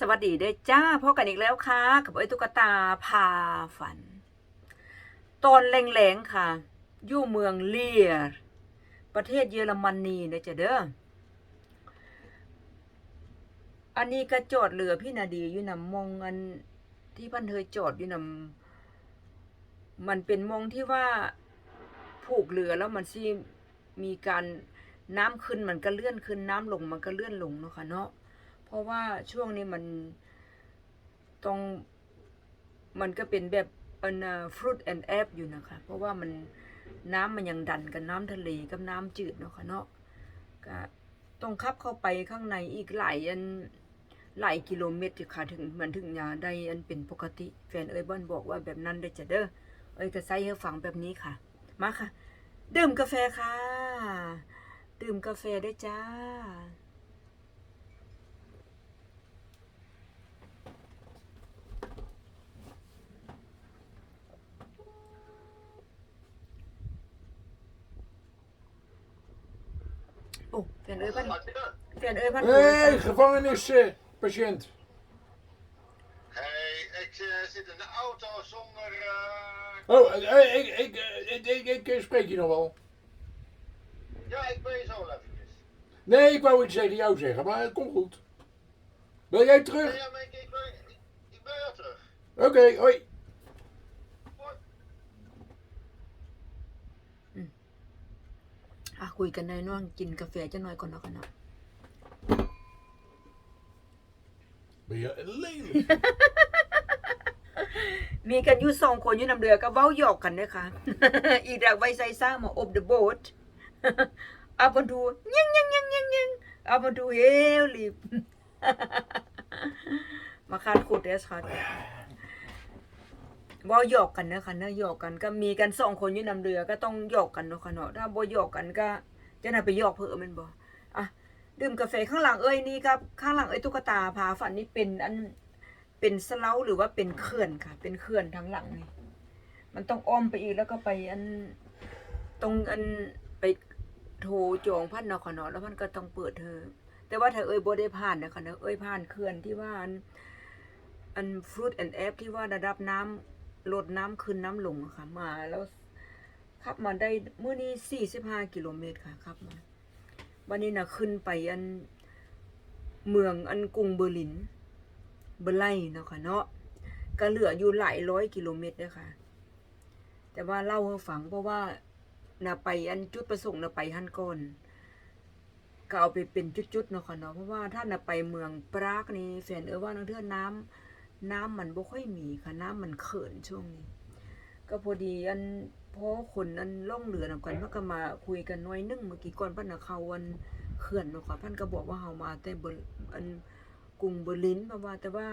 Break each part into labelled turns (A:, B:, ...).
A: สวัสดีเด้อจ้าพบกันอีกแล้วค่ะ กับไอ้ตุ๊กตาพาฝัน ตอนแรงๆค่ะ อยู่เมืองเลียร์ประเทศเยอรมนีเด้อจ้ะเด้ออันนี้ก็จอดเรือพี่นาดีอยู่นำมองอันที่พันเธอจอดอยู่นำมันเป็นมองที่ว่าผูกเรือแล้วมันสิมีการน้ำขึ้นมันก็เลื่อนขึ้นน้ำลงมันก็เลื่อนลงเนาะค่ะเนาะ เพราะว่าช่วงนี้มันตรงมันก็เป็นแบบอันฟรุตแอนแอปอยู่นะคะ เพราะว่ามันน้ำมันยังดันกับน้ำทะเลกับน้ำจืดเนาะค่ะเนาะก็ต้องขับเข้าไปข้างในอีกหลายอันหลายกิโลเมตรค่ะถึงมือนถึงยาได้อันเป็นปกติแฟนเอ้ยบิ้นบอกว่าแบบนั้นได้จะเด้อเอ้ยก็ใส่ให้ฟังแบบนี้ค่ะ มาค่ะ ดื่มกาแฟค่ะ ดื่มกาแฟได้วยจ้า Oh, Van Eupen.
B: Van gevangenispatiënt.
C: Hé, ik eh, zit in de auto zonder... Uh...
B: Oh, eh, ik, ik, ik, ik, spreek je nog wel.
C: Ja, ik ben je zo even.
B: Nee, ik wou iets tegen jou zeggen, maar het komt goed. Wil jij terug?
C: Nee, ja, maar ik, ik, ben, ik ben wel terug.
B: Oké, hoi.
A: อะคุยกันในน่วงกินกาแฟจะน้อยก่อนเนาะกันเนาะ
B: Ben je lelijk?
A: มีกันอยู่สองคนอยู่นำเรือก็เว้าหยอกกันเด้อค่ะอีดักไว้ใส่ซ่ามาอบ the boat อาบันดูยังยังยังยังยังอาบันดูเฮลลิบ มาคาดขุดเดสค่ะ เว้าหยอกกันเด้อค่ะเนาะหยอกกันก็มีกันสองคนอยู่นำเรือก็ต้องหยอกกันเนาะค่ะเนาะถ้าบ่หยอกกันก็จะน่าไปหยอกเพิ่มม่นบ่อะดื่มกาแฟข้างหลังเอ้ยนี่ครับข้างหลังเอ้ยตุ๊กตาพาฝันนี่เป็นอันเป็นสเลาหรือว่าเป็นเขื่อนค่ะ เป็นเขื่อนทางหลังนี่มันต้องอ้อมไปอีกแล้วก็ไปอันตรงอันไปโทรจองพันเนาะค่ะเนาะแล้วมันก็ต้องเปิดเธอ แต่ว่าถ้าเอ้ยบ่ได้ผ่านนะคะเนาะเอ้ยผ่านเขื่อนที่ว่าอันอันฟรุตแอนด์แอปที่ว่าระดับน้ำ ลดน้ำขึ้นน้ำลงอะค่ะ มาแล้วขับมาได้เมื่อนี้สี่สิบห้ากิโลเมตรค่ะขับมา วันนี้นะขึ้นไปอันเมืองอันกรุงเบอร์ลิน เบอร์ไลเนาะค่ะเนาะก็เหลืออยู่หลายร้อยกิโลเมตรเด้อค่ะ แต่ว่าเล่าให้ฟังเพราะว่าน่ะไปอันจุดประสงค์น่ะไปฮั่นก่อนก็เอาไปเป็นจุดๆเนาะค่ะเนาะเพราะว่าถ้าน่ะไปเมืองปรากนี่แฟนเออว่านังเทื่อน้ำ น้ำมันบ่ค่อยมีค่ะน้ำมันเขินช่วงนี้ ก็พอดีอันพอคนอันล่องเรือนำกันเพิ่นก็มาคุยกันน้อยนึงเมื่อกี้ก่อนพิ่นน่ะเขาอันเขื่อนเนาะค่ะพิ่นก็บอกว่าเฮามาแต่เบอร์อันกรุงเบอร์ลินเพราะว่าแต่ว่า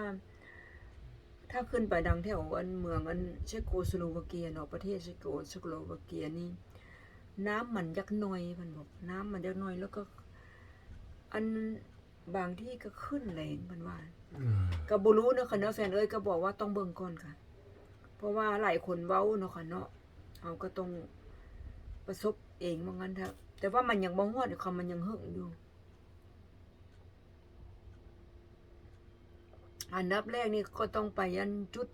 A: ถ้าขึ้นไปดังแถวอันเมืองอันเชโกสโลวาเกียเนาะประเทศเชโกสโลวาเกียนี่น้ำมันยักน่อยพันบอก น้ำมันยักน่อยแล้วก็ อัน บางที่ก็ขึ้นแรงเพันว่าก็บ่รู้เนาะค่ะเนาะแฟนเอ้ยก็บอกว่าต้องเบิ่งก่อนค่ะ เพราะว่าหลายคนเว้าเนาะค่ะเนาะเอาก็ต้องประสบเองว่างั้นเถอะแต่ว่ามันยังบ่ฮอดอยู่ค่ะมันยังหึงอยู่ อันดับแรกนี่ก็ต้องไปอันจุด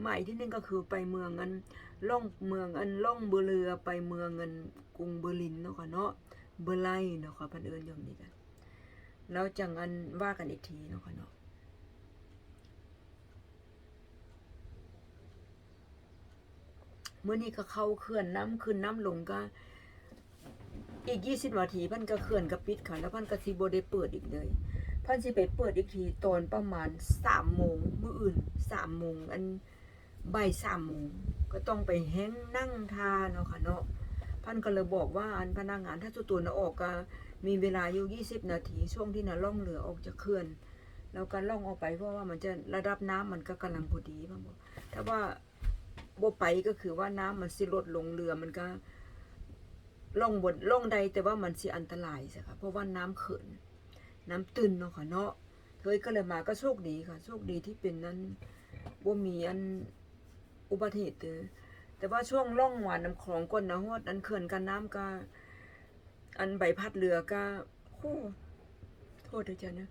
A: ใหม่ที่หนึงก็คือไปเมืองอันล่องเมืองอันล่องเบอเรือไปเมืองอันกรุงเบอร์ลินเนาะค่ะเนาะเบอร์ไลน์เนาะค่ะพันเอิญอย่างนี้กัน แล้วจังอันว่ากันอีกทีเนาะค่ะเนาะเมื่อนี้ก็เข้าเขื่อนน้ำขึ้นน้ำลงก็ อีกยี่สิบนาทีพันก็เขื่อนก็ปิดค่ะ แล้วพันก็สิบ่ได้เปิดอีกเลยพันสิไปเปิดอีกทีตอนประมาณสามโมงมื้ออื่นสามโมงอันบ่ายสามโมงก็ต้องไปแห้งนั่งทาเนาะค่ะเนาะพันก็เลยบอกว่าอันพนักงานถ้าตัวตัวน่ะออกก็ มีเวลาอยู่ยี่สิบนาที ช่วงที่นะล่องเรือออกจากเขื่อน แล้วก็ล่องออกไปเพราะว่ามันจะระดับน้ำมันก็กำลังพอดีพันบอกถ้าว่าบ่ไปก็คือว่าน้ำมันสิลดลงเรือมันก็ล่องบนล่องใดแต่ว่ามันสิอันตรายสิค่ะเพราะว่าน้ำเขินน้ำตื้นเนาะค่ะเนาะเฮ้ยก็เลยมาก็โชคดีค่ะ โชคดีที่เป็นนั้นบ่มีอันอุบัติเหตุแต่ว่าช่วงล่องหวานน้ำคลองก้นนะฮอดอันเขื่อนกันน้ำก็ อันใบพัดเรือก็โอ้โทษเด้อจ้ะนะ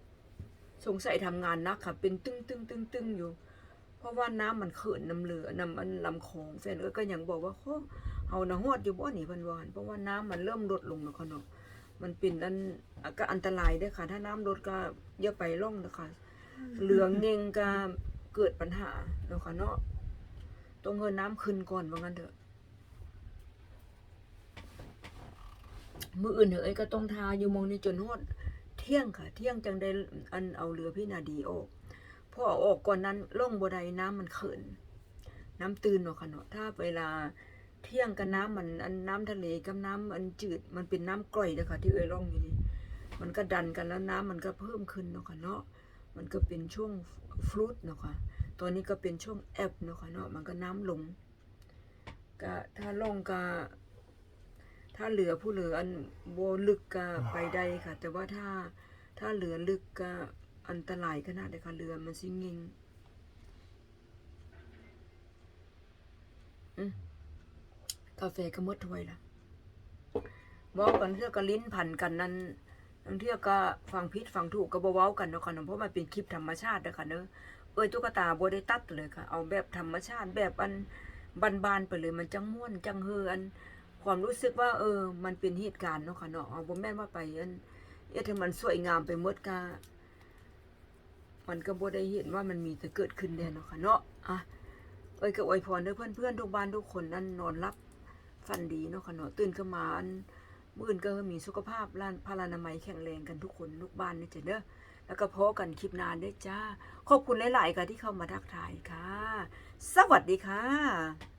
A: สงสัยทำงานนักค่ะ เป็นตึ้งตึ้งตึ้งตึ้งอยู่ เพราะว่าน้ำมันเขินน้ำเหลือน้ำมันลำคลองแฟนเอ้ก็ยังบอกว่าโอ้เฮาหนะฮอดอยู่บ่นี่เพิ่นวานเพราะว่าน้ำมันเริ่มลดลงแล้วค่ะเนาะมันเป็นอันก็อันตรายด้อค่ะ ถ้าน้ำลดก็อย่าไปล่องนะคะเหลืองเงงก็เกิดปัญหาเนาะค่ะเนาะต้องเงินน้ำขึ้นก่อนว่างั้นเถอะ มืออื่นเอ้ยก็ต้องทาอยู่มองนี่จนฮอดเที่ยงค่ะ เที่ยงจังได้อันเอาเรือพี่นาดีออกพอเอาออกก่อนนั้นล่องบัไดน้ำมันเขิน น้ำตื่นเนาะค่ะเนาะถ้าเวลาเที่ยงกับน้ำมันอันน้ำทะเลกับน้ำอันจืดมันเป็นน้ำกร่อยเด้อค่ะที่เอ้ยล่องอยู่นี่มันก็ดันกันแล้วน้ำมันก็เพิ่มขึ้นเนาะค่ะเนาะมันก็เป็นช่วงฟลุตเนาะค่ะตัวนี้ก็เป็นช่วงแอบเนาะค่ะเนาะมันก็น้ำลงก็ถ้าลงก็ ถ้าเหลือผู้เหลืออันโบลึกก็ไปได้ค่ะ แต่ว่าถ้าถ้าเหลือลึกก็อันตรายขนาดเลยค่ะเรือมันสิงิงอืมกาแฟก็มดถ้วยละบอกกันเทื่อก็ลิ้นพันกันนั้นทั้งเทื่อก็ฟังพิษฟังถูกก็บเว้ากันเนาะค่ะเนาะเพราะมันเป็นคลิปธรรมชาติเด้อค่ะเนอะเอ้ยตุ๊กตาโบได้ตัดเลยค่ะ เอาแบบธรรมชาติแบบอันบานๆไปเลยมันจังม่วนจังเฮออัน ความรู้สึกว่า เออ มันเป็นเหตุการณ์เนาะค่ะเนาะเอาบ่แม่นว่าไปอันเอ๊ะถ้ามันสวยงามไปหมดก็มันก็บ่ได้เห็นว่ามันมีแต่เกิดขึ้นแน่เนาะค่ะเนาะอะเอ้ยก็อวยพรเด้อเพื่อนๆทุกบ้านทุกคนนั่นนอนรับฝันดีเนาะค่ะเนาะตื่นขึ้นมาอันมื่นก็มีสุขภาพร่างพลานามัยแข็งแรงกันทุกคนทุกบ้านนี่จ้ะเด้อแล้วก็พอกันคลิปนานด้วยจ้า ขอบคุณหลาย ๆ ค่ะที่เข้ามาทักทายค่ะ สวัสดีค่ะ